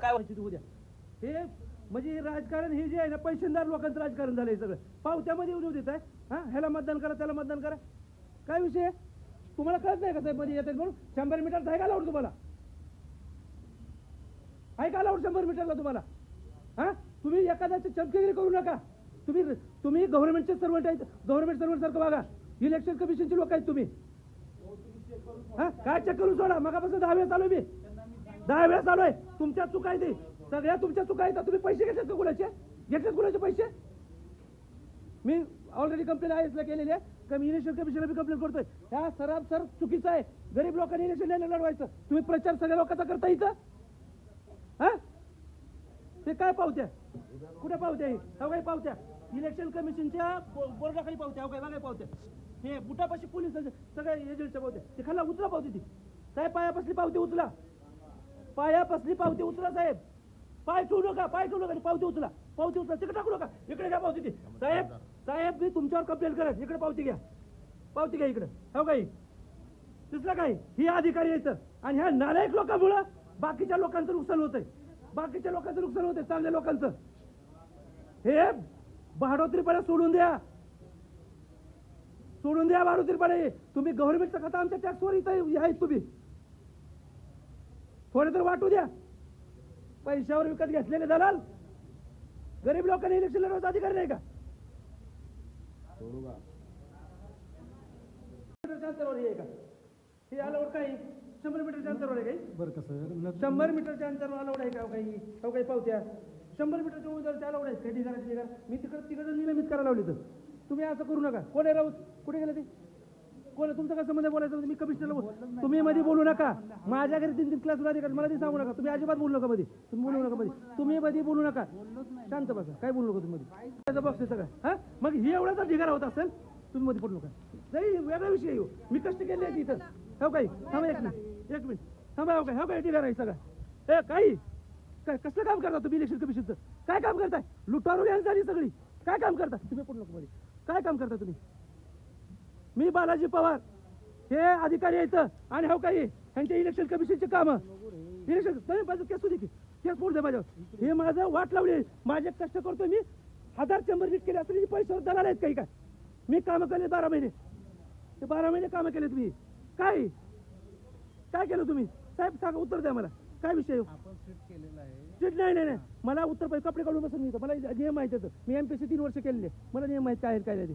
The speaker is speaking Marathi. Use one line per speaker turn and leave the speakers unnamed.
काय व्हायची तू उद्या हे म्हणजे राजकारण हे जे आहे ना पैसेदार लोकांचं राजकारण झालंय सगळं. पावत्यामध्ये येऊन देत आहे हा ह्याला मतदान करा त्याला मतदान करा. काय विषय आहे? तुम्हाला कळत नाही का साहेबमध्ये येतात म्हणून? शंभर मीटर आहे का लावड तुम्हाला? आहे का लावड शंभर मीटरला तुम्हाला? हा? तुम्ही एखाद्याची चमकेगिरी करू नका. तुम्ही तुम्ही गव्हर्नमेंटचे सर्वंट आहेत. गव्हर्नमेंट सर्वंट सारखं बघा. इलेक्शन कमिशनचे लोक आहेत तुम्ही. हा? काय चेक करून सोडा. मगापासून दहा वेळा चालू आहे मी. दहा वेळा चालू आहे. तुमच्या चुका आहे ते. सगळ्या तुमच्या चुका आहेत. तुम्ही पैसे घेतलेत का कुणाचे? घेतलेत कुणाचे पैसे? मी ऑलरेडी कंप्लेंट आहे केलेली आहे. का मी इलेक्शन कमिशनला मी कंप्लेंट करतोय. ह्या सराब सर चुकीचं आहे. गरीब लोकांनी इलेक्शन नाही लढवायचं. तुम्ही प्रचार सगळ्या लोकांचा करता इथं? हा? ते काय पावत्या? कुठे पावत्या ही? हो पावत्या? इलेक्शन कमिशनच्या बोर्डाखाली पावत्या. अवघ्या काय पावत्या? हे बुटापाशी पोलीस सगळ्या एजंटच्या पावत्या. ते खाल्ला उचला पावती ती. काय पायापासली पावती उचला. पाया पसली पावती उचला साहेब. पाय ठेवू नका पाय ठेवू नका पावती उचला. पावती उचला तिकडे टाकू नका. इकडे घ्या पावती ती. साहेब साहेब मी तुमच्यावर कंप्लेंट करेन इकडे पावती घ्या. पावती घ्या इकडे. हो काही दिसलं काही ही? अधिकारी यायचं आणि ह्या नालायक लोकांमुळं बाकीच्या लोकांचं नुकसान होतंय. बाकीच्या लोकांचं नुकसान होतंय चांगल्या लोकांचं. हे भाडोत्रीपणे सोडून द्या. सोडून द्या भाडोत्रीपणे तुम्ही गव्हर्नमेंटचं खाता आमच्या टॅक्सवर इथं आहेत तुम्ही. थोडे तर वाटू द्या. पैशावर विकत घेतलेले दलाल. गरीब लोकांनी इलेक्शन लढवायचा अधिकार नाही का? मीटरच्या अंतरावर हे आहे का? हे अलाउड काही? शंभर मीटरच्या अंतरावर आहे काही?
बरं का सर.
शंभर मीटरच्या अंतरावर अलाउड आहे का हो काही? हो काही पावत्या? शंभर मीटरच्या उंचावरच्या अलाउड आहेत. काही ठिकाण. मी तिकडं तिकडं निलंबित करायला लावली तर तुम्ही असं करू नका. कोण आहे राऊत? कुठे गेले ते? कोण? तुमचा काय संबंध आहे बोलायचं? मी कमिशनरला बोल तुम्ही मध्ये बोलू नका. माझ्या घरी तीन तीन क्लास अधिकारी मला ते सांगू नका. तुम्ही अजिबात बोलू नका मध्ये. तुम्ही बोलू नका मध्ये. तुम्ही मध्ये बोलू नका. शांत बसा. काय बोलू नका तुम्ही त्याचा आहे सगळं. हा? मग ही एवढाचा ढिगारा होत असेल तुम्ही मध्ये पडू नका. नाही वेगळा विषय येऊ मी कष्ट केले आहेत इथं. हो काही? थांबा एक मिनिट. एक मिनिट. थांबा हो काय हो काय ढिगारा आहे सगळं. ए काही? काय कसलं काम करता तुम्ही इलेक्शन कमिशनचं काय काम करताय? लुटारू यांची झाली सगळी. काय काम करता? तुम्ही पडू नको मध्ये. काय काम करता तुम्ही? मी बालाजी पवार. हे अधिकारी आहेत आणि हो काही यांच्या इलेक्शन कमिशनचे काम. इलेक्शन माझं केस होती की. केस दे माझ्यावर. हे माझं वाट लावली. माझे कष्ट करतोय मी. हजार शंभर नीट केले असले पैशावर दलाल आहेत काही काय. मी कामं केले बारा महिने. ते बारा महिने कामं केले तुम्ही. काय? काय केलं तुम्ही? साहेब सांगा उत्तर द्या मला. काय विषय?
सेट
नाही नाही नाही. मला उत्तर पाहिजे कपडे काढून बसून मिळतं मला नियम माहिती होतं मी एमपीसी तीन वर्ष केलेले. मला नियम माहीत काय आहे, काय नाही ते.